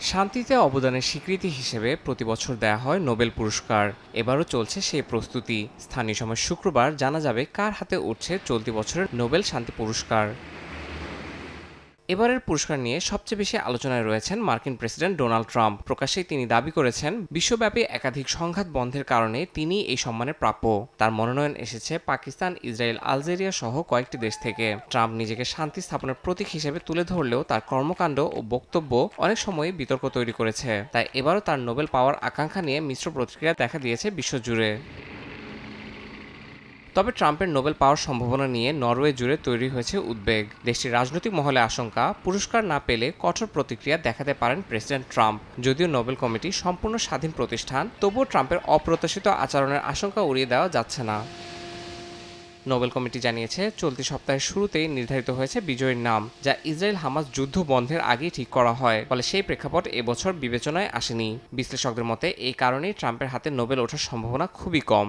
শান্তিতে অবদানের স্বীকৃতি হিসেবে প্রতি বছর দেয়া হয় নোবেল পুরস্কার। এবারও চলছে সেই প্রস্তুতি। স্থানীয় সময় শুক্রবার জানা যাবে কার হাতে উঠছে চলতি বছরের নোবেল শান্তি পুরস্কার। এবারের পুরস্কার নিয়ে সবচেয়ে বেশি আলোচনায় রয়েছেন মার্কিন প্রেসিডেন্ট ডোনাল্ড ট্রাম্প। প্রকাশ্যেই তিনি দাবি করেছেন, বিশ্বব্যাপী একাধিক সংঘাত বন্ধের কারণে তিনি এই সম্মানের প্রাপ্য। তার মনোনয়ন এসেছে পাকিস্তান, ইসরায়েল, আলজেরিয়া সহ কয়েকটি দেশ থেকে। ট্রাম্প নিজেকে শান্তি স্থাপনের প্রতীক হিসেবে তুলে ধরলেও তার কর্মকাণ্ড ও বক্তব্য অনেক সময় বিতর্ক তৈরি করেছে। তাই এবারও তার নোবেল পাওয়ার আকাঙ্ক্ষা নিয়ে মিশ্র প্রতিক্রিয়া দেখা দিয়েছে বিশ্বজুড়ে। তবে ট্রাম্পের নোবেল পাওয়ার সম্ভাবনা নিয়ে নরওয়ে জুড়ে তৈরি হয়েছে উদ্বেগ। দেশটির রাজনৈতিক মহলে আশঙ্কা, পুরস্কার না পেলে কঠোর প্রতিক্রিয়া দেখাতে পারেন প্রেসিডেন্ট ট্রাম্প। যদিও নোবেল কমিটি সম্পূর্ণ স্বাধীন প্রতিষ্ঠান, তবুও ট্রাম্পের অপ্রত্যাশিত আচরণের আশঙ্কা উড়িয়ে দেওয়া যাচ্ছে না। নোবেল কমিটি জানিয়েছে, চলতি সপ্তাহের শুরুতেই নির্ধারিত হয়েছে বিজয়ীর নাম, যা ইসরায়েল হামাস যুদ্ধ বন্ধের আগেই ঠিক করা হয়, ফলে সেই প্রেক্ষাপট এবছর বিবেচনায় আসেনি। বিশ্লেষকদের মতে, এই কারণেই ট্রাম্পের হাতে নোবেল ওঠার সম্ভাবনা খুবই কম।